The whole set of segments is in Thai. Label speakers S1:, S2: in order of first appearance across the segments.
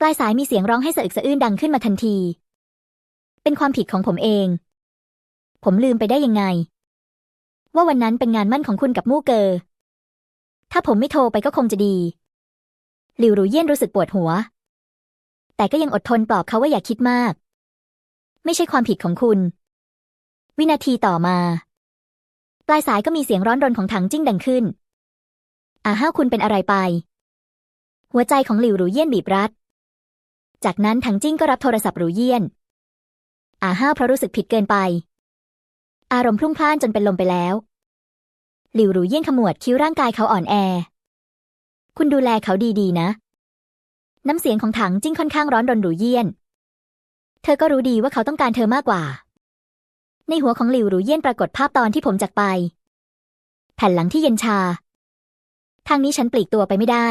S1: ปลายสายมีเสียงร้องให้สะอึกสะอื้นดังขึ้นมาทันที เป็นความผิดของผมเอง ผมลืมไปได้ยังไง ว่าวันนั้นเป็นงานมั่นของคุณกับมู่เกอถ้าผมไม่โทรไปก็คงจะดี หลิวหรูเยี่ยนรู้สึกปวดหัว แต่ก็ยังอดทนปลอบเขาว่าอย่าคิดมาก ไม่ใช่ความผิดของคุณ วินาทีต่อมา ปลายสายก็มีเสียงร้อนรนของถังจิ้งดังขึ้นอาห้าวคุณเป็นอะไรไป หัวใจของหลิวหรูเยี่ยนบีบรัด จากนั้นถังจิ้งก็รับโทรศัพท์หรูเยี่ยน อาห้าวเพราะรู้สึกผิดเกินไป อารมณ์พลุ่งพล่านจนเป็นลมไปแล้ว หลิวหรูเยี่ยนขมวดคิ้วร่างกายเขาอ่อนแอ คุณดูแลเขาดีๆนะ น้ำเสียงของถังจิ้งค่อนข้างร้อนรนหรูเยี่ยน เธอก็รู้ดีว่าเขาต้องการเธอมากกว่า ในหัวของหลิวหรูเยี่ยนปรากฏภาพตอนที่ผมจากไป แผ่นหลังที่เย็นชา ทางนี้ฉันปลีกตัวไปไม่ได้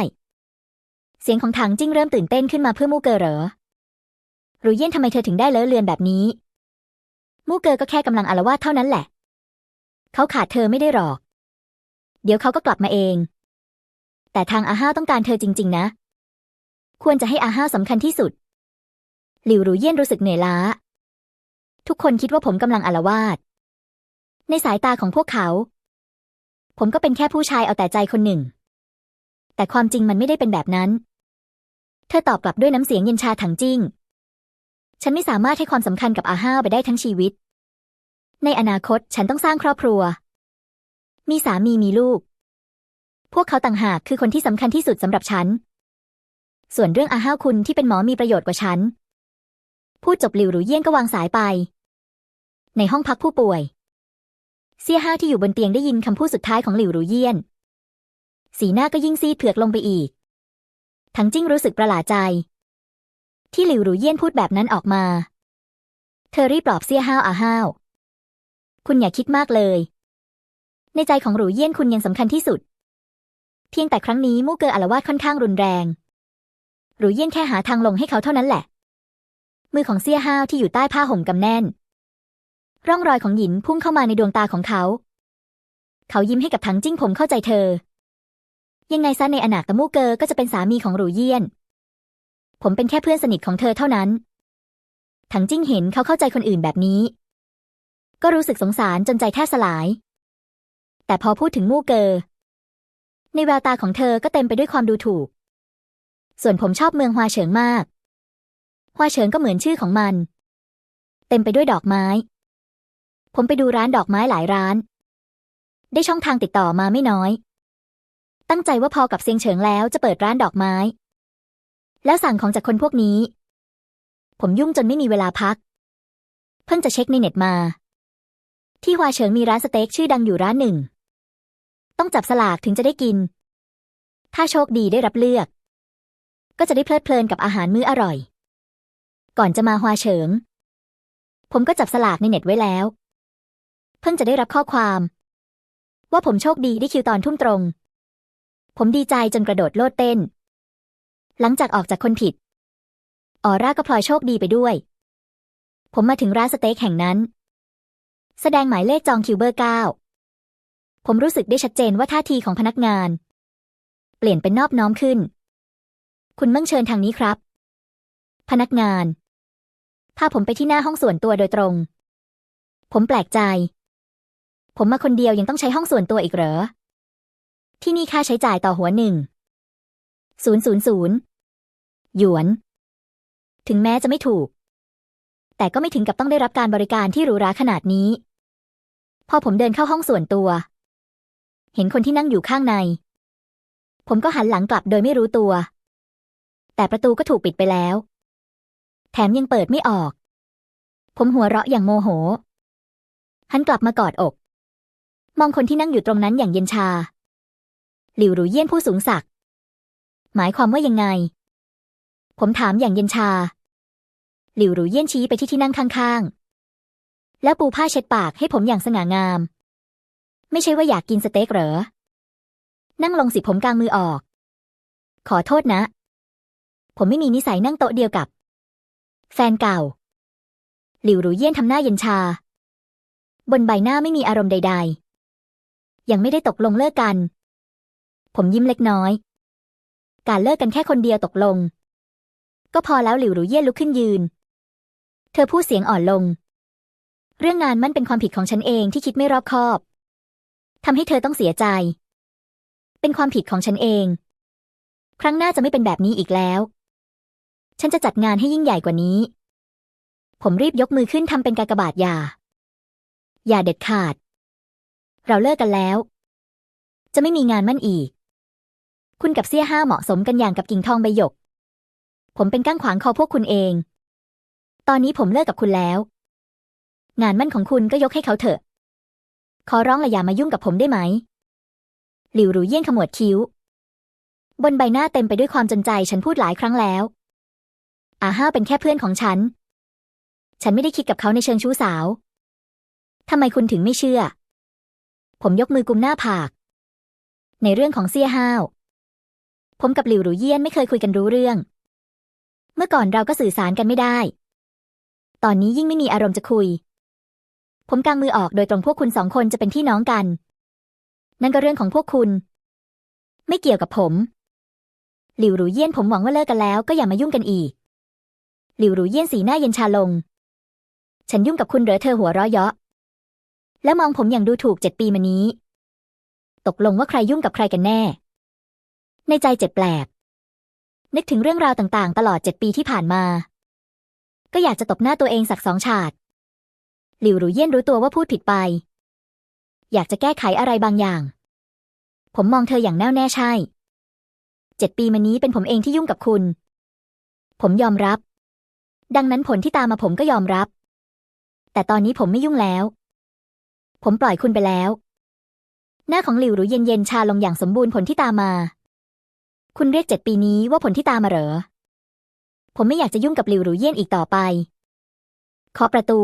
S1: เสียงของถังจิ้งเริ่มตื่นเต้นขึ้นมาเพื่อมู่เกอเหรอหรูเยี่ยนทำไมเธอถึงได้เลอะเลือนแบบนี้ มู่เกอก็แค่กำลังอารวาสเท่านั้นแหละ เขาขาดเธอไม่ได้หรอก เดี๋ยวเขาก็กลับมาเอง แต่ทางอาห้าต้องการเธอจริง ๆ นะ ควรจะให้อาห้าสำคัญที่สุด หลิวหรูเยี่ยนรู้สึกเหนื่อยล้า ทุกคนคิดว่าผมกำลังอารวาส ในสายตาของพวกเขา ผมก็เป็นแค่ผู้ชายเอาแต่ใจคนหนึ่ง แต่ความจริงมันไม่ได้เป็นแบบนั้น เธอตอบกลับด้วยน้ำเสียงเย็นชาถังจิ้ง ฉันไม่สามารถให้ความสำคัญกับอาห้าวไปได้ทั้งชีวิต ในอนาคตฉันต้องสร้างครอบครัว มีสามีมีลูก พวกเขาต่างหากคือคนที่สำคัญที่สุดสำหรับฉัน ส่วนเรื่องอาห้าวคุณที่เป็นหมอมีประโยชน์กว่าฉัน พูดจบหลิวหรูเยี่ยนก็วางสายไป ในห้องพักผู้ป่วย เซี่ยห้าที่อยู่บนเตียงได้ยินคำพูดสุดท้ายของหลิวหรูเยี่ยน สีหน้าก็ยิ่งซีดเผือกลงไปอีก ทั้งจิ้งรู้สึกประหลาดใจ ที่หลิวหรูเยี่ยนพูดแบบนั้นออกมา เธอรีบปลอบเซี่ยห้าวอาห้าว คุณอย่าคิดมากเลย ในใจของหรูเยี่ยนคุณยังสำคัญที่สุด เพียงแต่ครั้งนี้มู่เกออาละวาดค่อนข้างรุนแรง หรูเยี่ยนแค่หาทางลงให้เขาเท่านั้นแหละ มือของเซี่ยห้าวที่อยู่ใต้ผ้าห่มกำแน่น ร่องรอยของหยินพุ่งเข้ามาในดวงตาของเขา เขายิ้มให้กับทั้งจิ้งผมเข้าใจเธอ ยังไงซะในอนาคตมู่เกอก็จะเป็นสามีของหรูเยี่ยน ผมเป็นแค่เพื่อนสนิทของเธอเท่านั้น ถังจิ้งเห็นเขาเข้าใจคนอื่นแบบนี้ ก็รู้สึกสงสารจนใจแทบสลาย แต่พอพูดถึงมู่เกอ ในแววตาของเธอก็เต็มไปด้วยความดูถูก ส่วนผมชอบเมืองฮวาเฉิงมากฮวาเฉิงก็เหมือนชื่อของมัน เต็มไปด้วยดอกไม้ ผมไปดูร้านดอกไม้หลายร้าน ได้ช่องทางติดต่อมาไม่น้อย ตั้งใจว่าพอกับเซียงเฉิงแล้วจะเปิดร้านดอกไม้ แล้วสั่งของจากคนพวกนี้ ผมยุ่งจนไม่มีเวลาพัก เพิ่งจะเช็คในเน็ตมา ที่ฮวาเฉิงมีร้านสเต็กชื่อดังอยู่ร้านหนึ่ง ต้องจับสลากถึงจะได้กิน ถ้าโชคดีได้รับเลือก ก็จะได้เพลิดเพลินกับอาหารมื้ออร่อย ก่อนจะมาฮวาเฉิง ผมก็จับสลากในเน็ตไว้แล้ว เพิ่งจะได้รับข้อความ ว่าผมโชคดีได้คิวตอนทุ่มตรง ผมดีใจจนกระโดดโลดเต้น หลังจากออกจากคนผิด ออร่าก็พลอยโชคดีไปด้วย ผมมาถึงร้านสเต็กแห่งนั้น แสดงหมายเลขจองคิวเบอร์เก้าผมรู้สึกได้ชัดเจนว่าท่าทีของพนักงาน เปลี่ยนเป็นนอบน้อมขึ้น คุณมั่งเชิญทางนี้ครับ พนักงานพาผมไปที่หน้าห้องส่วนตัวโดยตรง ผมแปลกใจ ผมมาคนเดียวยังต้องใช้ห้องส่วนตัวอีกเหรอ ที่นี่ค่าใช้จ่ายต่อหัวหนึ่งศูนย์ศูนย์ศูนย์หยวน ถึงแม้จะไม่ถูก แต่ก็ไม่ถึงกับต้องได้รับการบริการที่หรูหราขนาดนี้ พอผมเดินเข้าห้องส่วนตัว เห็นคนที่นั่งอยู่ข้างใน ผมก็หันหลังกลับโดยไม่รู้ตัว แต่ประตูก็ถูกปิดไปแล้ว แถมยังเปิดไม่ออก ผมหัวเราะอย่างโมโห หันกลับมากอดอก มองคนที่นั่งอยู่ตรงนั้นอย่างเย็นชา หลิวหรูเยี่ยนผู้สูงศักดิ์หมายความว่ายังไง ผมถามอย่างเย็นชา หลิวหรูเยี่ยนชี้ไปที่ที่นั่งข้างๆ แล้วปูผ้าเช็ดปากให้ผมอย่างสง่างาม ไม่ใช่ว่าอยากกินสเต็กเหรอ นั่งลงสิผมกางมือออก ขอโทษนะ ผมไม่มีนิสัยนั่งโต๊ะเดียวกับ แฟนเก่า หลิวหรูเยี่ยนทำหน้าเย็นชา บนใบหน้าไม่มีอารมณ์ใด ๆ ยังไม่ได้ตกลงเลิกกัน ผมยิ้มเล็กน้อย การเลิกกันแค่คนเดียวตกลง ก็พอแล้วหลิวหรูเย่ลุกขึ้นยืน เธอพูดเสียงอ่อนลง เรื่องงานมันเป็นความผิดของฉันเองที่คิดไม่รอบคอบทำให้เธอต้องเสียใจ เป็นความผิดของฉันเอง ครั้งหน้าจะไม่เป็นแบบนี้อีกแล้ว ฉันจะจัดงานให้ยิ่งใหญ่กว่านี้ ผมรีบยกมือขึ้นทำเป็นกากบาทอย่า อย่าเด็ดขาด เราเลิกกันแล้ว จะไม่มีงานมั่นอีก คุณกับเสี่ยห้าเหมาะสมกันอย่างกับกิ่งทองใบหยก ผมเป็นก้างขวางคอพวกคุณเอง ตอนนี้ผมเลิกกับคุณแล้ว งานมั่นของคุณก็ยกให้เขาเถอะ ขอร้องละอย่ามายุ่งกับผมได้ไหม หลิวหรูเยี่ยงขมวดคิ้ว บนใบหน้าเต็มไปด้วยความจนใจฉันพูดหลายครั้งแล้ว อาห้าเป็นแค่เพื่อนของฉัน ฉันไม่ได้คิดกับเขาในเชิงชู้สาว ทำไมคุณถึงไม่เชื่อ ผมยกมือกุมหน้าผาก ในเรื่องของเซี่ยห้าว ผมกับหลิวหรูเยี่ยนไม่เคยคุยกันรู้เรื่อง เมื่อก่อนเราก็สื่อสารกันไม่ได้ ตอนนี้ยิ่งไม่มีอารมณ์จะคุย ผมกางมือออกโดยตรงพวกคุณสองคนจะเป็นพี่น้องกัน นั่นก็เรื่องของพวกคุณ ไม่เกี่ยวกับผม หลิวหรูเยี่ยนผมหวังว่าเลิกกันแล้วก็อย่ามายุ่งกันอีก หลิวหรูเยี่ยนสีหน้าเย็นชาลง ฉันยุ่งกับคุณเหรอเธอหัวเราะเยาะ แล้วมองผมอย่างดูถูกเจ็ดปีมานี้ ตกลงว่าใครยุ่งกับใครกันแน่ ในใจเจ็บแปลก นึกถึงเรื่องราวต่างๆ ตลอดเจ็ดปีที่ผ่านมา ก็อยากจะตบหน้าตัวเองสักสองฉาด หลิวหรูเยี่ยนรู้ตัวว่าพูดผิดไป อยากจะแก้ไขอะไรบางอย่าง ผมมองเธออย่างแน่วแน่ใช่ เจ็ดปีมานี้เป็นผมเองที่ยุ่งกับคุณ ผมยอมรับ ดังนั้นผลที่ตามมาผมก็ยอมรับ แต่ตอนนี้ผมไม่ยุ่งแล้ว ผมปล่อยคุณไปแล้ว หน้าของหลิวหรูเย็นเย็นชาลงอย่างสมบูรณ์ผลที่ตามมา คุณเรียกเจ็ดปีนี้ว่าผลที่ตามมาเหรอ ผมไม่อยากจะยุ่งกับหลิวหรูเยี่ยนอีกต่อไปเคาะประตู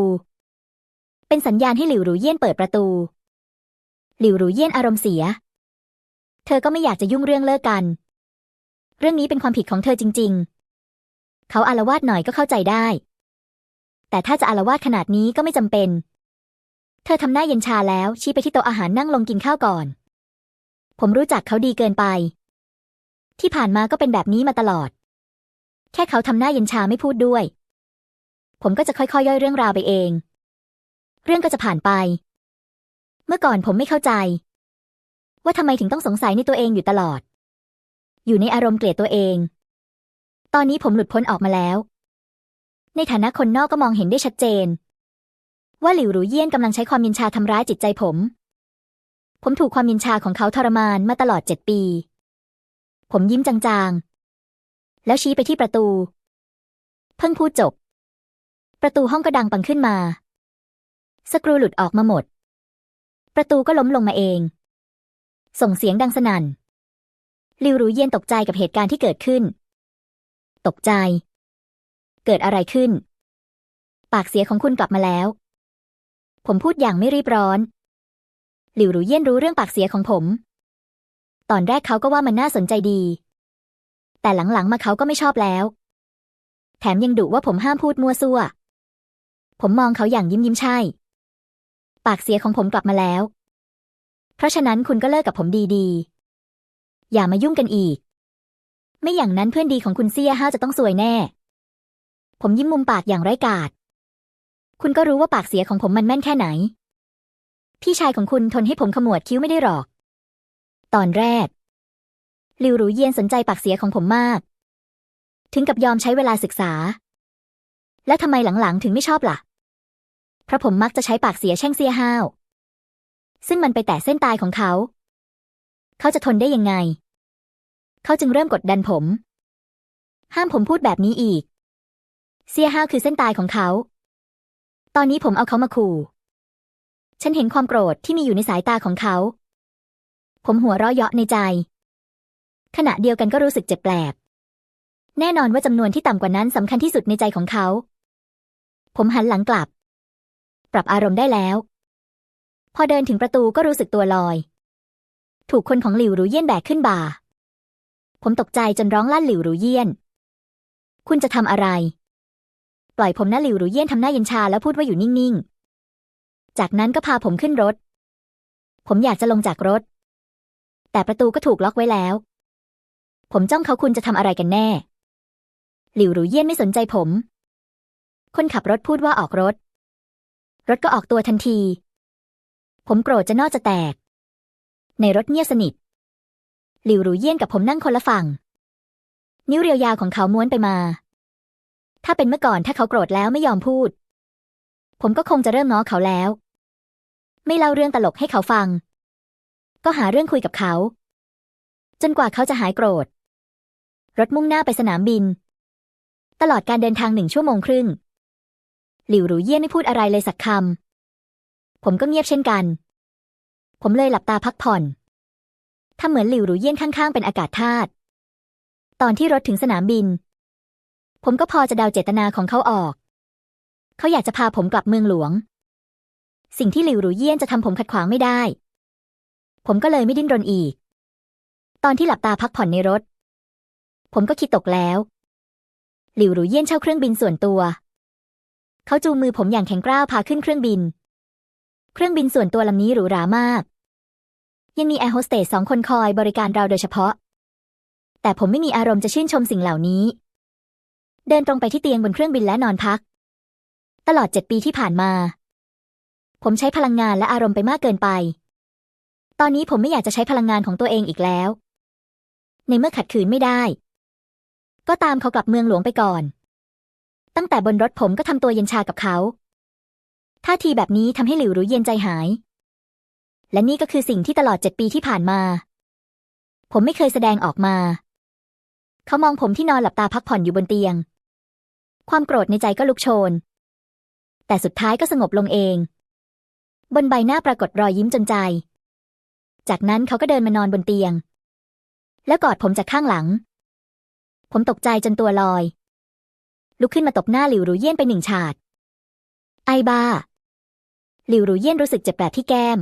S1: เป็นสัญญาณให้หลิวหรูเยี่ยนเปิดประตู หลิวหรูเยี่ยนอารมณ์เสีย เธอก็ไม่อยากจะยุ่งเรื่องเลิกกัน เรื่องนี้เป็นความผิดของเธอจริง ๆ เขาอารวาสหน่อยก็เข้าใจได้ แต่ถ้าจะอารวาสขนาดนี้ก็ไม่จำเป็น เธอทำหน้าเย็นชาแล้วชี้ไปที่โต๊ะอาหารนั่งลงกินข้าวก่อน ผมรู้จักเขาดีเกินไป ที่ผ่านมาก็เป็นแบบนี้มาตลอด แค่เขาทำหน้าเย็นชาไม่พูดด้วย ผมก็จะค่อยๆย่อยเรื่องราวไปเอง เรื่องก็จะผ่านไป เมื่อก่อนผมไม่เข้าใจ ว่าทำไมถึงต้องสงสัยในตัวเองอยู่ตลอด อยู่ในอารมณ์เกลียดตัวเอง ตอนนี้ผมหลุดพ้นออกมาแล้ว ในฐานะคนนอกก็มองเห็นได้ชัดเจน ว่าหลิวหรูเยี่ยนกำลังใช้ความยินชาทำร้ายจิตใจผมผมถูกความยินชาของเขาทรมานมาตลอดเจ็ดปี ผมยิ้มจางๆ แล้วชี้ไปที่ประตู เพิ่งพูดจบ ประตูห้องก็ดังปังขึ้นมา สกรูหลุดออกมาหมด ประตูก็ล้มลงมาเอง ส่งเสียงดังสนั่นลิวหรูเยี่ยนตกใจกับเหตุการณ์ที่เกิดขึ้น ตกใจ เกิดอะไรขึ้น ปากเสียของคุณกลับมาแล้ว ผมพูดอย่างไม่รีบร้อน หลิวหรูเยี่ยนรู้เรื่องปากเสียของผม ตอนแรกเขาก็ว่ามันน่าสนใจดี แต่หลังๆมาเขาก็ไม่ชอบแล้ว แถมยังดุว่าผมห้ามพูดมั่วซั่ว ผมมองเขาอย่างยิ้มยิ้มใช่ ปากเสียของผมกลับมาแล้ว เพราะฉะนั้นคุณก็เลิกกับผมดีๆ อย่ามายุ่งกันอีก ไม่อย่างนั้นเพื่อนดีของคุณเซียห้าจะต้องซวยแน่ ผมยิ้มมุมปากอย่างไร้กาดคุณก็รู้ว่าปากเสียของผมมันแม่นแค่ไหน พี่ชายของคุณทนให้ผมขมวดคิ้วไม่ได้หรอก ตอนแรกหลิวหรูเยียนสนใจปากเสียของผมมาก ถึงกับยอมใช้เวลาศึกษา และทำไมหลังๆ ถึงไม่ชอบล่ะ เพราะผมมักจะใช้ปากเสียแช่งเสียห้าว ซึ่งมันไปแตะเส้นตายของเขา เขาจะทนได้ยังไง เขาจึงเริ่มกดดันผม ห้ามผมพูดแบบนี้อีก เสียห้าวคือเส้นตายของเขา ตอนนี้ผมเอาเขามาขู่ ฉันเห็นความโกรธที่มีอยู่ในสายตาของเขา ผมหัวเราะเยาะในใจ ขณะเดียวกันก็รู้สึกเจ็บแปลบแน่นอนว่าจำนวนที่ต่ำกว่านั้นสำคัญที่สุดในใจของเขา ผมหันหลังกลับ ปรับอารมณ์ได้แล้ว พอเดินถึงประตูก็รู้สึกตัวลอย ถูกคนของหลิวหรูเยี่ยนแบกขึ้นบ่า ผมตกใจจนร้องลั่นหลิวหรูเยี่ยน คุณจะทำอะไร ปล่อยผมนะหลิวหรูเยี่ยนทำหน้าเย็นชาแล้วพูดว่าอยู่นิ่งๆ จากนั้นก็พาผมขึ้นรถ ผมอยากจะลงจากรถ แต่ประตูก็ถูกล็อกไว้แล้ว ผมจ้องเขาคุณจะทำอะไรกันแน่ หลิวหรูเยี่ยนไม่สนใจผม คนขับรถพูดว่าออกรถ รถก็ออกตัวทันที ผมโกรธจะนอกจะแตก ในรถเงียบสนิท หลิวหรูเยี่ยนกับผมนั่งคนละฝั่ง นิ้วเรียวยาวของเขาม้วนไปมา ถ้าเป็นเมื่อก่อนถ้าเขาโกรธแล้วไม่ยอมพูด ผมก็คงจะเริ่มง้อเขาแล้ว ไม่เล่าเรื่องตลกให้เขาฟัง ก็หาเรื่องคุยกับเขา จนกว่าเขาจะหายโกรธ รถมุ่งหน้าไปสนามบิน ตลอดการเดินทางหนึ่งชั่วโมงครึ่ง หลิวหรูเยี่ยนไม่พูดอะไรเลยสักคำ ผมก็เงียบเช่นกัน ผมเลยหลับตาพักผ่อนทำเหมือนหลิวหรูเยี่ยนข้างๆเป็นอากาศธาตุ ตอนที่รถถึงสนามบิน ผมก็พอจะเดาเจตนาของเขาออก เขาอยากจะพาผมกลับเมืองหลวง สิ่งที่หลิวหรูเยี่ยนจะทำผมขัดขวางไม่ได้ ผมก็เลยไม่ดิ้นรนอีก ตอนที่หลับตาพักผ่อนในรถ ผมก็คิดตกแล้ว หลิวหรูเยี่ยนเช่าเครื่องบินส่วนตัว เขาจูงมือผมอย่างแข็งกร้าวพาขึ้นเครื่องบิน เครื่องบินส่วนตัวลำนี้หรูหรามาก ยังมีแอร์โฮสเตสสองคนคอยบริการเราโดยเฉพาะ แต่ผมไม่มีอารมณ์จะชื่นชมสิ่งเหล่านี้ เดินตรงไปที่เตียงบนเครื่องบินและนอนพัก ตลอดเจ็ดปีที่ผ่านมา ผมใช้พลังงานและอารมณ์ไปมากเกินไป ตอนนี้ผมไม่อยากจะใช้พลังงานของตัวเองอีกแล้ว ในเมื่อขัดขืนไม่ได้ ก็ตามเขากลับเมืองหลวงไปก่อน ตั้งแต่บนรถผมก็ทำตัวเย็นชากับเขาท่าทีแบบนี้ทำให้หลิวรู้เย็นใจหาย และนี่ก็คือสิ่งที่ตลอดเจ็ดปีที่ผ่านมา ผมไม่เคยแสดงออกมา เขามองผมที่นอนหลับตาพักผ่อนอยู่บนเตียง ความโกรธในใจก็ลุกโชน แต่สุดท้ายก็สงบลงเอง บนใบหน้าปรากฏรอยยิ้มจนใจ จากนั้นเขาก็เดินมานอนบนเตียง แล้วกอดผมจากข้างหลัง ผมตกใจจนตัวลอย ลุกขึ้นมาตบหน้าหลิวหรูเยี่ยนไปหนึ่งฉาด ไอบ้า หลิวหรูเยี่ยนรู้สึกเจ็บแปลบที่แก้ม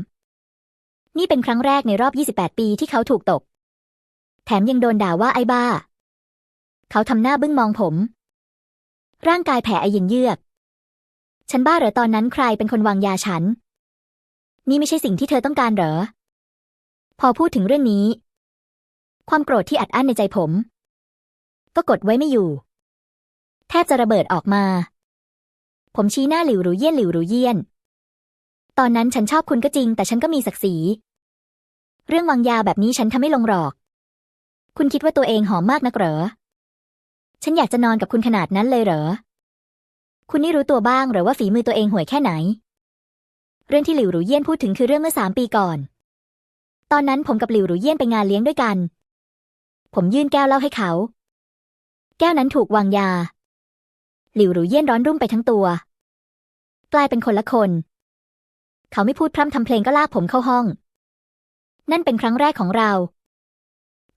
S1: นี่เป็นครั้งแรกในรอบ 28 ปีที่เขาถูกตบ แถมยังโดนด่าว่าไอ้บ้า เขาทำหน้าบึ้งมองผม ร่างกายแผลไอเย็นเยือก ฉันบ้าเหรอตอนนั้นใครเป็นคนวางยาฉัน นี่ไม่ใช่สิ่งที่เธอต้องการเหรอ พอพูดถึงเรื่องนี้ ความโกรธที่อัดอั้นในใจผม ก็กดไว้ไม่อยู่ แทบจะระเบิดออกมา ผมชี้หน้าหลิวหรูเยี่ยนหลิวหรูเยี่ยน ตอนนั้นฉันชอบคุณก็จริง แต่ฉันก็มีศักดิ์ศรี เรื่องวางยาแบบนี้ฉันทำไม่ลงหรอก คุณคิดว่าตัวเองหอมมากนักเหรอ ฉันอยากจะนอนกับคุณขนาดนั้นเลยเหรอ คุณนี่รู้ตัวบ้างหรือว่าฝีมือตัวเองห่วยแค่ไหน เรื่องที่หลิวหรูเยี่ยนพูดถึงคือเรื่องเมื่อสามปีก่อน ตอนนั้นผมกับหลิวหรูเยี่ยนไปงานเลี้ยงด้วยกัน ผมยื่นแก้วเหล้าให้เขา แก้วนั้นถูกวางยา หลิวหรูเยี่ยนร้อนรุ่มไปทั้งตัว กลายเป็นคนละคน เขาไม่พูดพร่ำทำเพลงก็ลากผมเข้าห้อง นั่นเป็นครั้งแรกของเรา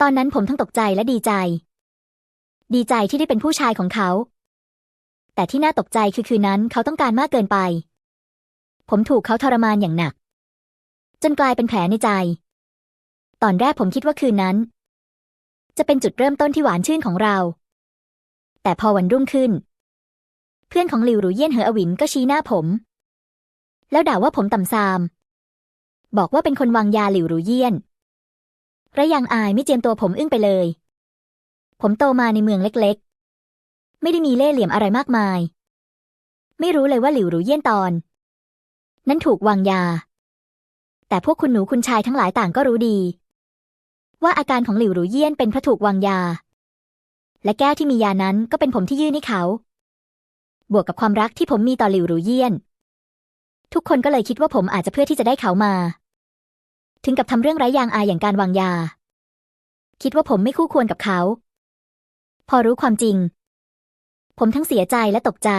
S1: ตอนนั้นผมทั้งตกใจและดีใจ ดีใจที่ได้เป็นผู้ชายของเขา แต่ที่น่าตกใจคือคืนนั้นเขาต้องการมากเกินไป ผมถูกเขาทรมานอย่างหนักจนกลายเป็นแผลในใจ ตอนแรกผมคิดว่าคืนนั้น จะเป็นจุดเริ่มต้นที่หวานชื่นของเรา แต่พอวันรุ่งขึ้น เพื่อนของหลิวหรูเยี่ยนเหออวินก็ชี้หน้าผม แล้วด่าว่าผมต่ำซาม บอกว่าเป็นคนวางยาหลิวหรูเยี่ยนระยังอายไม่เจียมตัวผมอึ้งไปเลย ผมโตมาในเมืองเล็กๆ ไม่ได้มีเล่ห์เหลี่ยมอะไรมากมาย ไม่รู้เลยว่าหลิวหรูเยี่ยนตอน นั้นถูกวางยา แต่พวกคุณหนูคุณชายทั้งหลายต่างก็รู้ดี ว่าอาการของหลิวหรูเยี่ยนเป็นเพราะถูกวางยา และแก้วที่มียานั้นก็เป็นผมที่ยื่นให้เขา บวกกับความรักที่ผมมีต่อหลิวหรูเยี่ยน ทุกคนก็เลยคิดว่าผมอาจจะเพื่อที่จะได้เขามา ถึงกับทำเรื่องไร้ยางอายอย่างการวางยา คิดว่าผมไม่คู่ควรกับเขา พอรู้ความจริง ผมทั้งเสียใจและตกใจ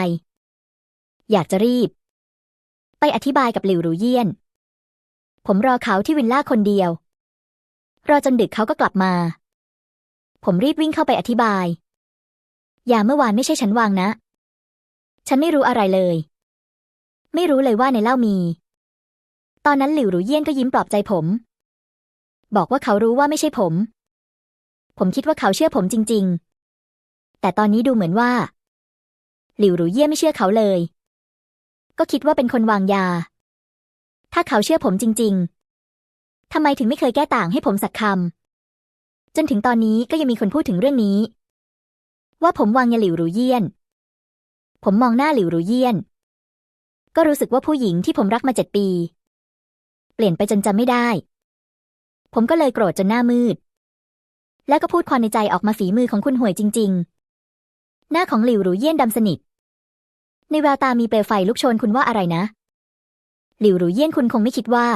S1: อยากจะรีบ ไปอธิบายกับหลิวหรูเยี่ยน ผมรอเขาที่วิลล่าคนเดียว รอจนดึกเขาก็กลับมา ผมรีบวิ่งเข้าไปอธิบายยาเมื่อวานไม่ใช่ฉันวางนะ ฉันไม่รู้อะไรเลย ไม่รู้เลยว่าในเหล้ามี ตอนนั้นหลิวหรูเยี่ยนก็ยิ้มปลอบใจผม บอกว่าเขารู้ว่าไม่ใช่ผม ผมคิดว่าเขาเชื่อผมจริง ๆ แต่ตอนนี้ดูเหมือนว่า หลิวหรูเยี่ยนไม่เชื่อเขาเลย ก็คิดว่าเป็นคนวางยา ถ้าเขาเชื่อผมจริง ๆ ทำไมถึงไม่เคยแก้ต่างให้ผมสักคำจนถึงตอนนี้ก็ยังมีคนพูดถึงเรื่องนี้ ว่าผมวางยาหลิวหรูเยี่ยน ผมมองหน้าหลิวหรูเยี่ยน ก็รู้สึกว่าผู้หญิงที่ผมรักมาเจ็ดปี เปลี่ยนไปจนจำไม่ได้ ผมก็เลยโกรธจนหน้ามืด แล้วก็พูดความในใจออกมาฝีมือของคุณห่วยจริง ๆ หน้าของหลิวหรูเยี่ยนดำสนิทในแววตามีเปลวไฟลุกโชนคุณว่าอะไรนะ หลิวหรูเยี่ยนคุณคงไม่คิดว่า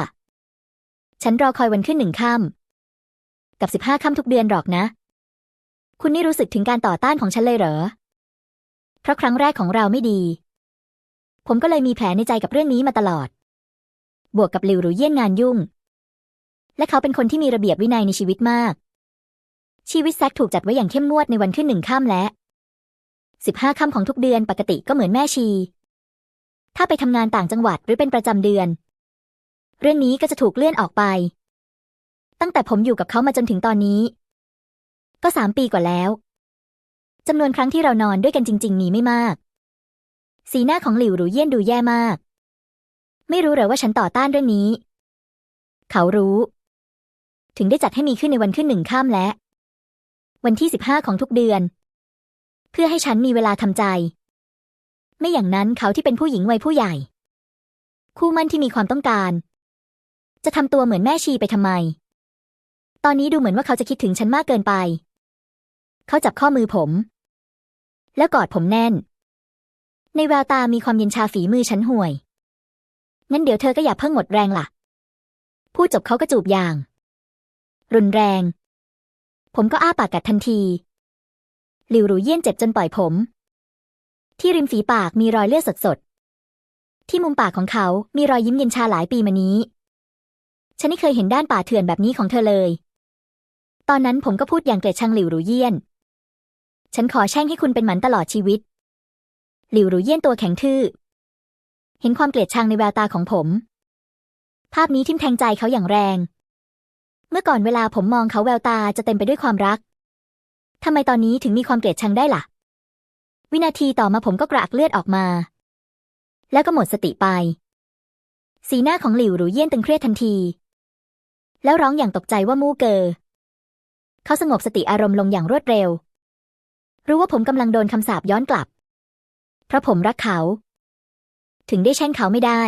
S1: ฉันรอคอยวันขึ้นหนึ่งค่ำกับสิบห้าค่ำทุกเดือนหรอกนะ คุณนี่รู้สึกถึงการต่อต้านของฉันเลยเหรอ เพราะครั้งแรกของเราไม่ดี ผมก็เลยมีแผลในใจกับเรื่องนี้มาตลอด บวกกับหลิวหรูเยี่ยนงานยุ่ง และเขาเป็นคนที่มีระเบียบวินัยในชีวิตมาก ชีวิตแซกถูกจัดไว้อย่างเข้มงวดในวันขึ้นหนึ่งค่ำและสิบห้าค่ำของทุกเดือนปกติก็เหมือนแม่ชี ถ้าไปทำงานต่างจังหวัดหรือเป็นประจำเดือน เรื่องนี้ก็จะถูกเลื่อนออกไป ตั้งแต่ผมอยู่กับเขามาจนถึงตอนนี้ ก็สามปีกว่าแล้วจำนวนครั้งที่เรานอนด้วยกันจริง ๆ มีไม่มาก สีหน้าของหลิวหรูเยี่ยนดูแย่มาก ไม่รู้เหรอว่าฉันต่อต้านเรื่องนี้ เขารู้ ถึงได้จัดให้มีขึ้นในวันขึ้นหนึ่งข้ามและ วันที่สิบห้าของทุกเดือน เพื่อให้ฉันมีเวลาทำใจ ไม่อย่างนั้นเขาที่เป็นผู้หญิงวัยผู้ใหญ่ คู่มั่นที่มีความต้องการ จะทำตัวเหมือนแม่ชีไปทำไม ตอนนี้ดูเหมือนว่าเขาจะคิดถึงฉันมากเกินไป เขาจับข้อมือผม แล้วกอดผมแน่น ในแววตามีความเย็นชาฝีมือฉันห่วย งั้นเดี๋ยวเธอก็อย่าเพิ่งหมดแรงล่ะ พูดจบเขาก็จูบอย่าง รุนแรง ผมก็อ้าปากกัดทันที หลิวหรูเยี่ยนเจ็บจนปล่อยผม ที่ริมฝีปากมีรอยเลือดสดๆที่มุมปากของเขามีรอยยิ้มเย็นชาหลายปีมานี้ ฉันไม่เคยเห็นด้านป่าเถื่อนแบบนี้ของเธอเลย ตอนนั้นผมก็พูดอย่างเกลียดชังหลิวหรูเยี่ยน ฉันขอแช่งให้คุณเป็นหมันตลอดชีวิต หลิวหรูเยี่ยนตัวแข็งทื่อ เห็นความเกลียดชังในแววตาของผม ภาพนี้ทิ่มแทงใจเขาอย่างแรง เมื่อก่อนเวลาผมมองเขาแววตาจะเต็มไปด้วยความรักทำไมตอนนี้ถึงมีความเกลียดชังได้ล่ะ วินาทีต่อมาผมก็กระอักเลือดออกมา แล้วก็หมดสติไป สีหน้าของหลิวหรูเยี่ยนตึงเครียดทันที แล้วร้องอย่างตกใจว่ามู่เกอเขาสงบสติอารมณ์ลงอย่างรวดเร็ว รู้ว่าผมกำลังโดนคำสาปย้อนกลับ เพราะผมรักเขา ถึงได้แช่งเขาไม่ได้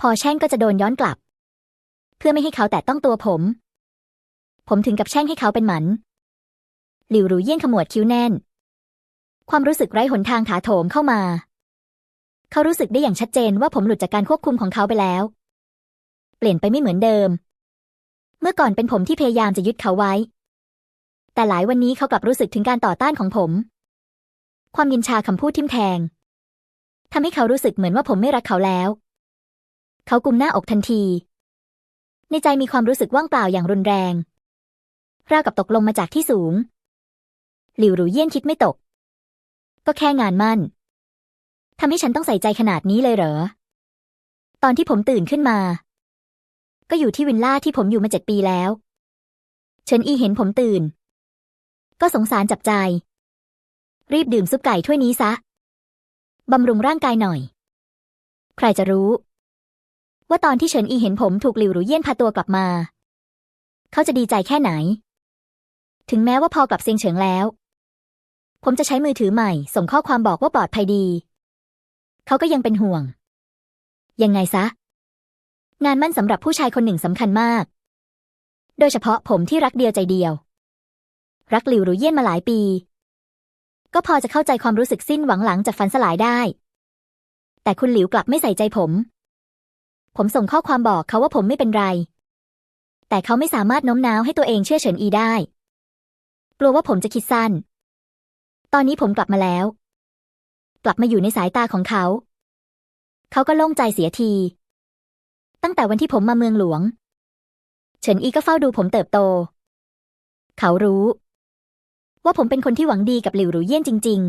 S1: พอแช่งก็จะโดนย้อนกลับ เพื่อไม่ให้เขาแตะต้องตัวผม ผมถึงกับแช่งให้เขาเป็นหมัน หลิวหรูเยี่ยนขมวดคิ้วแน่น ความรู้สึกไร้หนทางถาโถมเข้ามา เขารู้สึกได้อย่างชัดเจนว่าผมหลุดจากการควบคุมของเขาไปแล้ว เปลี่ยนไปไม่เหมือนเดิม เมื่อก่อนเป็นผมที่พยายามจะยึดเขาไว้ แต่หลายวันนี้เขากลับรู้สึกถึงการต่อต้านของผม ความยินชาคำพูดทิมแทงทำให้เขารู้สึกเหมือนว่าผมไม่รักเขาแล้ว เขากุมหน้าอกทันที ในใจมีความรู้สึกว่างเปล่าอย่างรุนแรง ราวกับตกลงมาจากที่สูง หลิวหรูเยี่ยนคิดไม่ตก ก็แค่งานมั่นทำให้ฉันต้องใส่ใจขนาดนี้เลยเหรอ ตอนที่ผมตื่นขึ้นมา ก็อยู่ที่วิลล่าที่ผมอยู่มาเจ็ดปีแล้ว เฉินอีเห็นผมตื่น ก็สงสารจับใจ รีบดื่มซุปไก่ถ้วยนี้ซะ บำรุงร่างกายหน่อย ใครจะรู้ ว่าตอนที่เฉินอีเห็นผมถูกหลิวหรูเยี่ยนพาตัวกลับมา เขาจะดีใจแค่ไหน ถึงแม้ว่าพอกลับเซียงเฉิงแล้ว ผมจะใช้มือถือใหม่ ส่งข้อความบอกว่าปลอดภัยดี เขาก็ยังเป็นห่วง ยังไงซะ งานมั่นสำหรับผู้ชายคนหนึ่งสำคัญมาก โดยเฉพาะผมที่รักเดียวใจเดียว รักหลิวหรูเยี่ยนมาหลายปี ก็พอจะเข้าใจความรู้สึกสิ้นหวังหลังจากฝันสลายได้ แต่คุณหลิวกลับไม่ใส่ใจผม ผมส่งข้อความบอกเขาว่าผมไม่เป็นไร แต่เขาไม่สามารถโน้มน้าวให้ตัวเองเชื่อเฉินอีได้ กลัวว่าผมจะคิดสั้น ตอนนี้ผมกลับมาแล้ว กลับมาอยู่ในสายตาของเขา เขาก็โล่งใจเสียที ตั้งแต่วันที่ผมมาเมืองหลวง เฉินอีก็เฝ้าดูผมเติบโต เขารู้ ว่าผมเป็นคนที่หวังดีกับหลิวหรูเยี่ยนจริง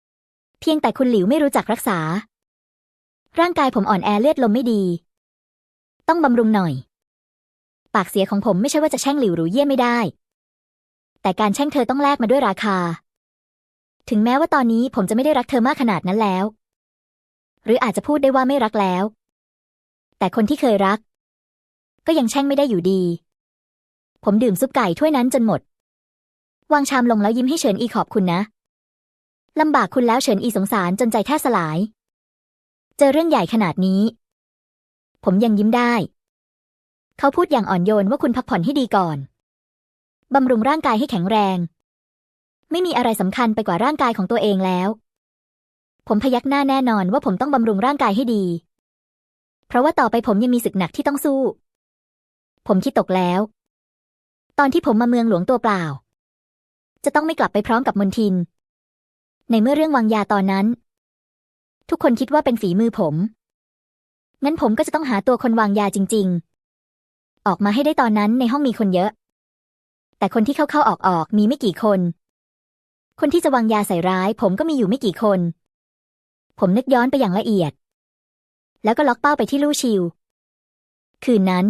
S1: ๆ เพียงแต่คุณหลิวไม่รู้จักรักษา ร่างกายผมอ่อนแอเลือดลมไม่ดี ต้องบำรุงหน่อย ปากเสียของผมไม่ใช่ว่าจะแช่งหลิวหรูเยี่ยนไม่ได้ แต่การแช่งเธอต้องแลกมาด้วยราคา ถึงแม้ว่าตอนนี้ผมจะไม่ได้รักเธอมากขนาดนั้นแล้ว หรืออาจจะพูดได้ว่าไม่รักแล้ว แต่คนที่เคยรัก ก็ยังแช่งไม่ได้อยู่ดี ผมดื่มซุปไก่ถ้วยนั้นจนหมด วางชามลงแล้วยิ้มให้เฉินอีขอบคุณนะ ลำบากคุณแล้วเฉินอีสงสารจนใจแทบสลาย เจอเรื่องใหญ่ขนาดนี้ ผมยังยิ้มได้ เขาพูดอย่างอ่อนโยนว่าคุณพักผ่อนให้ดีก่อน บำรุงร่างกายให้แข็งแรง ไม่มีอะไรสำคัญไปกว่าร่างกายของตัวเองแล้ว ผมพยักหน้าแน่นอนว่าผมต้องบำรุงร่างกายให้ดี เพราะว่าต่อไปผมยังมีศึกหนักที่ต้องสู้ ผมคิดตกแล้ว ตอนที่ผมมาเมืองหลวงตัวเปล่า จะต้องไม่กลับไปพร้อมกับมนทิน ในเมื่อเรื่องวางยาตอนนั้น ทุกคนคิดว่าเป็นฝีมือผม งั้นผมก็จะต้องหาตัวคนวางยาจริง ๆ ออกมาให้ได้ตอนนั้นในห้องมีคนเยอะ แต่คนที่เข้าๆออกๆมีไม่กี่คน คนที่จะวางยาใส่ร้าย ผมก็มีอยู่ไม่กี่คนผมนึกย้อนไปอย่างละเอียด แล้วก็ล็อกเป้าไปที่ลู่ชิว คืนนั้น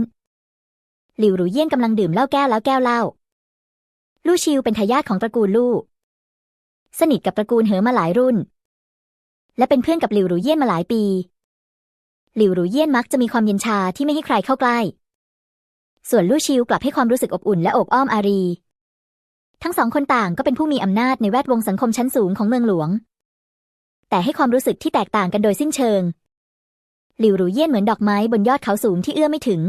S1: หลิวหรูเยี่ยนกำลังดื่มเหล้าแก้วแล้วแก้วเหล้าลู่ชิวเป็นทายาทของตระกูลลู่สนิทกับตระกูลเหอมาหลายรุ่น และเป็นเพื่อนกับหลิวหรูเยี่ยนมาหลายปี หลิวหรูเยี่ยนมักจะมีความเย็นชาที่ไม่ให้ใครเข้าใกล้ ส่วนลู่ชิวกลับให้ความรู้สึกอบอุ่นและอบอ้อมอารี ทั้งสองคนต่างก็เป็นผู้มีอำนาจในแวดวงสังคมชั้นสูงของเมืองหลวง แต่ให้ความรู้สึกที่แตกต่างกันโดยสิ้นเชิง หลิวหรูเยี่ยนเหมือนดอกไม้บนยอดเขาสูงที่เอื้อไม่ถึง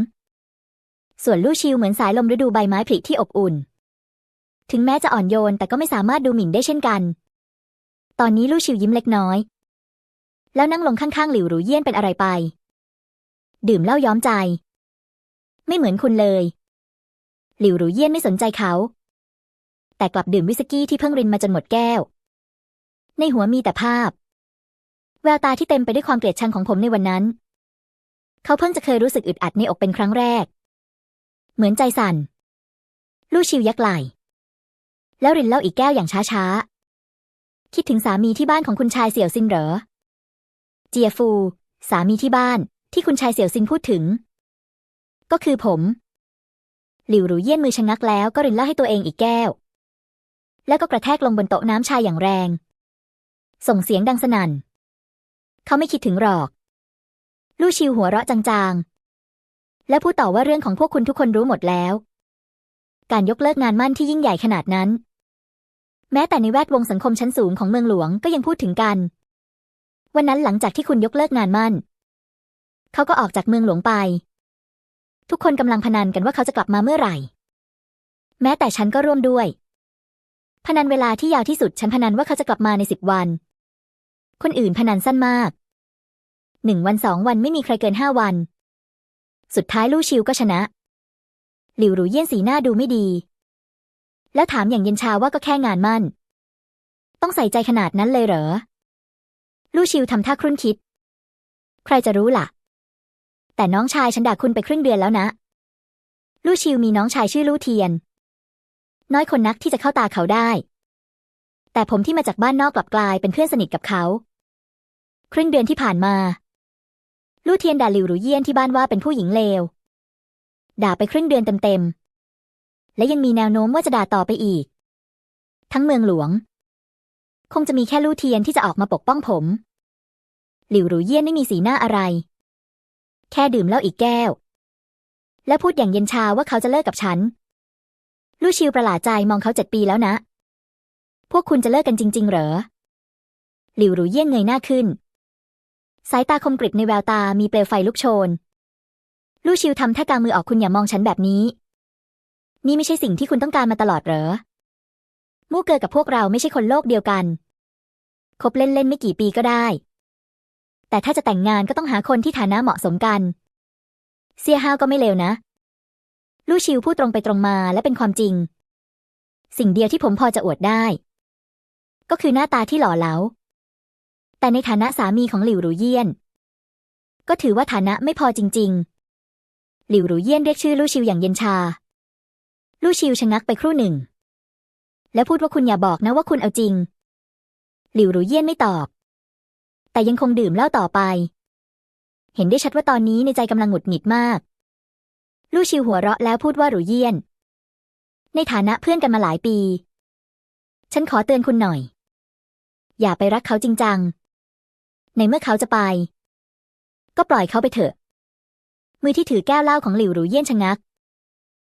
S1: ส่วนลู่ชิวเหมือนสายลมฤดูใบไม้ผลิที่อบอุ่น ถึงแม้จะอ่อนโยนแต่ก็ไม่สามารถดูหมิ่นได้เช่นกัน ตอนนี้ลู่ชิวยิ้มเล็กน้อย แล้วนั่งลงข้างๆหลิวหรูเยี่ยนเป็นอะไรไป ดื่มเหล้าย้อมใจ ไม่เหมือนคุณเลย หลิวหรูเยี่ยนไม่สนใจเขา แต่กลับดื่มวิสกี้ที่เพิ่งรินมาจนหมดแก้ว ในหัวมีแต่ภาพ แววตาที่เต็มไปด้วยความเกลียดชังของผมในวันนั้น เขาเพิ่งจะเคยรู้สึกอึดอัดในอกเป็นครั้งแรก เหมือนใจสั่น ลู่ชิวยักไหล่แล้วรินเหล้าอีกแก้วอย่างช้าๆ คิดถึงสามีที่บ้านของคุณชายเสี่ยวซินเหรอ เจียฟู สามีที่บ้านที่คุณชายเสี่ยวซินพูดถึง ก็คือผม หลิวหรูเยี่ยนมือชะงักแล้วก็รินเหล้าให้ตัวเองอีกแก้ว แล้วก็กระแทกลงบนโต๊ะน้ำชาอย่างแรง ส่งเสียงดังสนั่น เขาไม่คิดถึงหรอก ลู่ชิวหัวเราะจางๆ และพูดต่อว่าเรื่องของพวกคุณทุกคนรู้หมดแล้ว การยกเลิกงานมั่นที่ยิ่งใหญ่ขนาดนั้น แม้แต่ในแวดวงสังคมชั้นสูงของเมืองหลวงก็ยังพูดถึงกัน วันนั้นหลังจากที่คุณยกเลิกงานมั่น เขาก็ออกจากเมืองหลวงไป ทุกคนกำลังพนันกันว่าเขาจะกลับมาเมื่อไหร่ แม้แต่ฉันก็ร่วมด้วย พนันเวลาที่ยาวที่สุดฉันพนันว่าเขาจะกลับมาในสิบวัน คนอื่นพนันสั้นมากหนึ่งวันสองวันไม่มีใครเกินห้าวัน สุดท้ายลู่ชิวก็ชนะ หลิวหรูเยี่ยนสีหน้าดูไม่ดี แล้วถามอย่างเย็นชาว่าก็แค่งานมั่น ต้องใส่ใจขนาดนั้นเลยเหรอ ลู่ชิวทำท่าครุ่นคิด ใครจะรู้ล่ะ แต่น้องชายฉันด่าคุณไปครึ่งเดือนแล้วนะ ลู่ชิวมีน้องชายชื่อลู่เทียน น้อยคนนักที่จะเข้าตาเขาได้ แต่ผมที่มาจากบ้านนอกกลับกลายเป็นเพื่อนสนิทกับเขา ครึ่งเดือนที่ผ่านมา ลู่เทียนด่าหลิวหรูเยี่ยนที่บ้านว่าเป็นผู้หญิงเลว ด่าไปครึ่งเดือนเต็มๆ และยังมีแนวโน้มว่าจะด่าต่อไปอีก ทั้งเมืองหลวง คงจะมีแค่ลู่เทียนที่จะออกมาปกป้องผม หลิวหรูเยี่ยนไม่มีสีหน้าอะไร แค่ดื่มเหล้าอีกแก้ว และพูดอย่างเย็นชาว่าเขาจะเลิกกับฉัน ลู่ชิวประหลาดใจมองเขาเจ็ดปีแล้วนะ พวกคุณจะเลิกกันจริง ๆ เหรอหลิวหรูเยี่ยนเงยหน้าขึ้น สายตาคมกริบในแววตามีเปลวไฟลุกโชน ลู่ชิวทำท่ากางมือออกคุณอย่ามองฉันแบบนี้ นี่ไม่ใช่สิ่งที่คุณต้องการมาตลอดเหรอ มู่เกอกับพวกเราไม่ใช่คนโลกเดียวกัน คบเล่นๆไม่กี่ปีก็ได้ แต่ถ้าจะแต่งงานก็ต้องหาคนที่ฐานะเหมาะสมกัน เซียฮาวก็ไม่เลวนะ ลู่ชิวพูดตรงไปตรงมาและเป็นความจริง สิ่งเดียวที่ผมพอจะอวดได้ ก็คือหน้าตาที่หล่อเหลา แต่ในฐานะสามีของหลิวหรูเยี่ยน ก็ถือว่าฐานะไม่พอจริง ๆ หลิวหรูเยี่ยนเรียกชื่อลู่ชิวอย่างเย็นชา ลู่ชิวชะงักไปครู่หนึ่ง แล้วพูดว่าคุณอย่าบอกนะว่าคุณเอาจริง หลิวหรูเยี่ยนไม่ตอบ แต่ยังคงดื่มเหล้าต่อไป เห็นได้ชัดว่าตอนนี้ในใจกำลังหงุดหงิดมาก ลู่ชิวหัวเราะแล้วพูดว่าหรูเยี่ยน ในฐานะเพื่อนกันมาหลายปี ฉันขอเตือนคุณหน่อย อย่าไปรักเขาจริงจัง ในเมื่อเขาจะไป ก็ปล่อยเขาไปเถอะ มือที่ถือแก้วเหล้าของหลิวหรูเยี่ยนชะงัก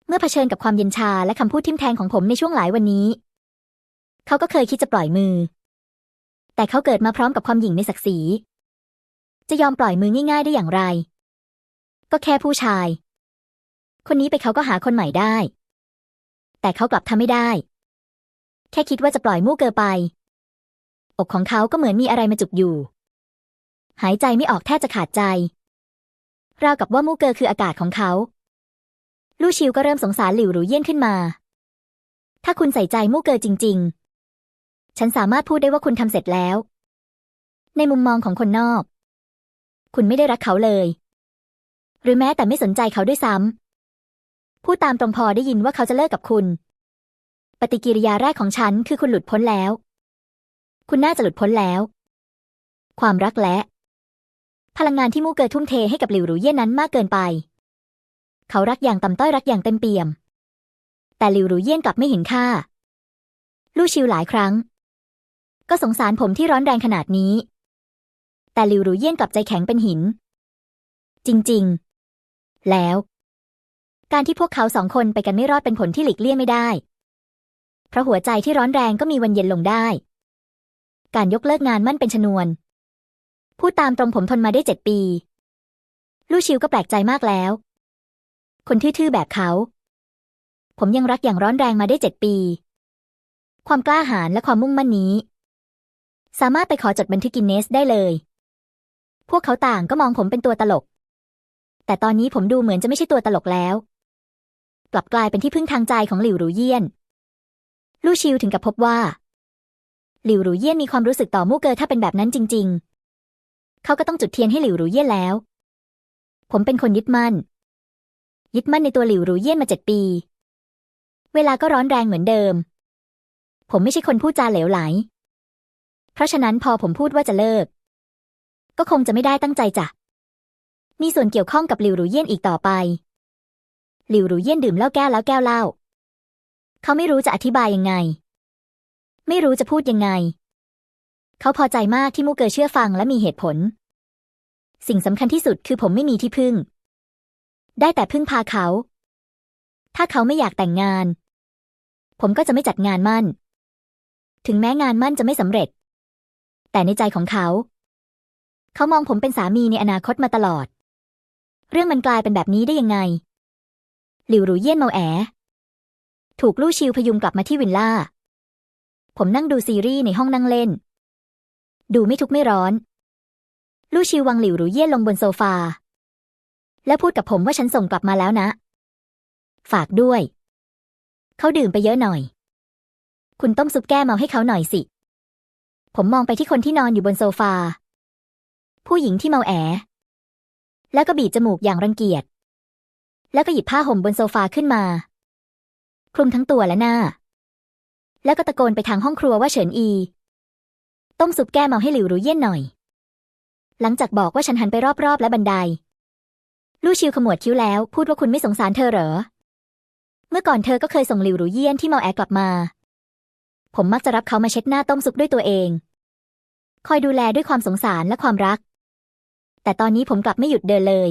S1: เมื่อเผชิญกับความเย็นชาและคำพูดทิมแทงของผมในช่วงหลายวันนี้ เขาก็เคยคิดจะปล่อยมือ แต่เขาเกิดมาพร้อมกับความหยิ่งในศักดิ์ศรี จะยอมปล่อยมือง่ายๆได้อย่างไร ก็แค่ผู้ชาย คนนี้ไปเขาก็หาคนใหม่ได้ แต่เขากลับทำไม่ได้ แค่คิดว่าจะปล่อยมู่เกอไป อกของเขาก็เหมือนมีอะไรมาจุกอยู่ หายใจไม่ออกแทบจะขาดใจ ราวกับว่ามู่เกอคืออากาศของเขา ลู่ชิวก็เริ่มสงสารหลิวหรูเยี่ยนขึ้นมา ถ้าคุณใส่ใจมู่เกอจริง ๆ ฉันสามารถพูดได้ว่าคุณทำเสร็จแล้ว ในมุมมองของคนนอก คุณไม่ได้รักเขาเลย หรือแม้แต่ไม่สนใจเขาด้วยซ้ำพูดตามตรงพอได้ยินว่าเขาจะเลิกกับคุณ ปฏิกิริยาแรกของฉันคือคุณหลุดพ้นแล้ว คุณน่าจะหลุดพ้นแล้ว ความรักและ พลังงานที่มู่เกอทุ่มเทให้กับหลิวหรูเย่ยนนั้นมากเกินไป เขารักอย่างต่ำต้อยรักอย่างเต็มเปี่ยม แต่หลิวหรูเย่ยนกลับไม่เห็นค่า ลู่ชิวหลายครั้ง ก็สงสารผมที่ร้อนแรงขนาดนี้ แต่หลิวหรูเย่ยนกลับใจแข็งเป็นหิน จริง ๆ แล้ว การที่พวกเขาสองคนไปกันไม่รอดเป็นผลที่หลีกเลี่ยงไม่ได้ เพราะหัวใจที่ร้อนแรงก็มีวันเย็นลงได้ การยกเลิกงานมั่นเป็นชนวน พูดตามตรงผมทนมาได้เจ็ดปี ลู่ชิวก็แปลกใจมากแล้ว คนทื่อๆแบบเขา ผมยังรักอย่างร้อนแรงมาได้เจ็ดปี ความกล้าหาญและความมุ่งมั่นนี้ สามารถไปขอจดบันทึกกินเนสได้เลย พวกเขาต่างก็มองผมเป็นตัวตลก แต่ตอนนี้ผมดูเหมือนจะไม่ใช่ตัวตลกแล้ว กลับกลายเป็นที่พึ่งทางใจของหลิวหรูเยี่ยน ลู่ชิวถึงกับพบว่า หลิวหรูเยี่ยนมีความรู้สึกต่อมู่เกอถ้าเป็นแบบนั้นจริง ๆ เขาก็ต้องจุดเทียนให้หลิวหรูเยี่ยนแล้ว ผมเป็นคนยึดมั่น ยึดมั่นในตัวหลิวหรูเยี่ยนมาเจ็ดปี เวลาก็ร้อนแรงเหมือนเดิม ผมไม่ใช่คนพูดจาเหลวไหล เพราะฉะนั้นพอผมพูดว่าจะเลิก ก็คงจะไม่ได้ตั้งใจจ้ะ มีส่วนเกี่ยวข้องกับหลิวหรูเยี่ยนอีกต่อไป หลิวหรูเยี่ยนดื่มเหล้าแก้วแล้วแก้วเหล้า เขาไม่รู้จะอธิบายยังไง ไม่รู้จะพูดยังไง เขาพอใจมากที่มูเกอเชื่อฟังและมีเหตุผล สิ่งสำคัญที่สุดคือผมไม่มีที่พึ่ง ได้แต่พึ่งพาเขา ถ้าเขาไม่อยากแต่งงาน ผมก็จะไม่จัดงานมั่น ถึงแม้งานมั่นจะไม่สำเร็จ แต่ในใจของเขา เขามองผมเป็นสามีในอนาคตมาตลอด เรื่องมันกลายเป็นแบบนี้ได้ยังไง หลิวหรูเยี่ยนเมาแอ ถูกลู่ชิวพยุงกลับมาที่วิลล่าผมนั่งดูซีรีส์ในห้องนั่งเล่น ดูไม่ทุกข์ไม่ร้อน ลู่ชิววางหลิวหรูเยี่ยนลงบนโซฟา แล้วพูดกับผมว่าฉันส่งกลับมาแล้วนะ ฝากด้วย เขาดื่มไปเยอะหน่อย คุณต้มซุปแก้เมาให้เขาหน่อยสิ ผมมองไปที่คนที่นอนอยู่บนโซฟา ผู้หญิงที่เมาแอ แล้วก็บีบจมูกอย่างรังเกียจ แล้วก็หยิบผ้าห่มบนโซฟาขึ้นมา คลุมทั้งตัวและหน้า แล้วก็ตะโกนไปทางห้องครัวว่าเฉินอี ต้มซุปแก้เมาให้หลิวรู้เยี่ยนหน่อย หลังจากบอกว่าฉันหันไปรอบๆและบันได ลู่ชิวขมวดคิ้วแล้ว พูดว่าคุณไม่สงสารเธอเหรอ เมื่อก่อนเธอก็เคยส่งหลิวหรูเยี่ยนที่เมาแอกลับมา ผมมักจะรับเขามาเช็ดหน้าต้มซุปด้วยตัวเอง คอยดูแลด้วยความสงสารและความรัก แต่ตอนนี้ผมกลับไม่หยุดเดินเลย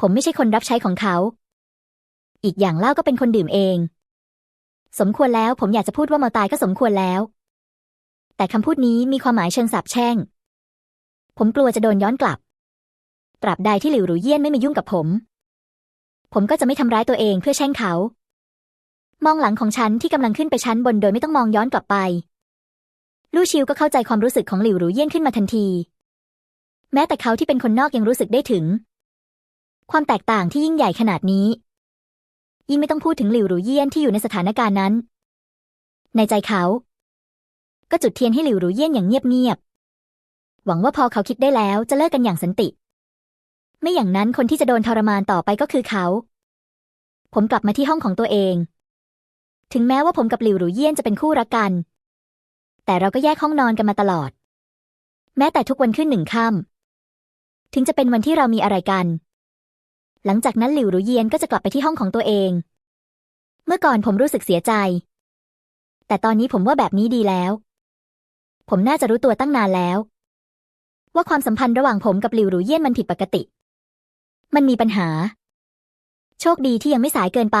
S1: ผมไม่ใช่คนรับใช้ของเขา อีกอย่างเล่าก็เป็นคนดื่มเอง สมควรแล้วผมอยากจะพูดว่าเมาตายก็สมควรแล้ว แต่คำพูดนี้มีความหมายเชิงสาปแช่ง ผมกลัวจะโดนย้อนกลับ ตราบใดที่หลิวหรูเยี่ยนไม่มายุ่งกับผม ผมก็จะไม่ทำร้ายตัวเองเพื่อแช่งเขา มองหลังของฉันที่กำลังขึ้นไปชั้นบนโดยไม่ต้องมองย้อนกลับไป ลู่ชิวก็เข้าใจความรู้สึกของหลิวหรูเยี่ยนขึ้นมาทันที แม้แต่เขาที่เป็นคนนอกยังรู้สึกได้ถึง ความแตกต่างที่ยิ่งใหญ่ขนาดนี้ยิ่งไม่ต้องพูดถึงหลิวหรูเยี่ยนที่อยู่ในสถานการณ์นั้น ในใจเขา ก็จุดเทียนให้หลิวหรูเยี่ยนอย่างเงียบๆ หวังว่าพอเขาคิดได้แล้วจะเลิกกันอย่างสันติ ไม่อย่างนั้นคนที่จะโดนทรมานต่อไปก็คือเขา ผมกลับมาที่ห้องของตัวเอง ถึงแม้ว่าผมกับหลิวหรูเยี่ยนจะเป็นคู่รักกัน แต่เราก็แยกห้องนอนกันมาตลอด แม้แต่ทุกวันขึ้นหนึ่งค่ำถึงจะเป็นวันที่เรามีอะไรกัน หลังจากนั้นหลิวหรูเยียนก็จะกลับไปที่ห้องของตัวเอง เมื่อก่อนผมรู้สึกเสียใจแต่ตอนนี้ผมว่าแบบนี้ดีแล้ว ผมน่าจะรู้ตัวตั้งนานแล้ว ว่าความสัมพันธ์ระหว่างผมกับหลิวหรูเยี่ยนมันผิดปกติ มันมีปัญหา โชคดีที่ยังไม่สายเกินไป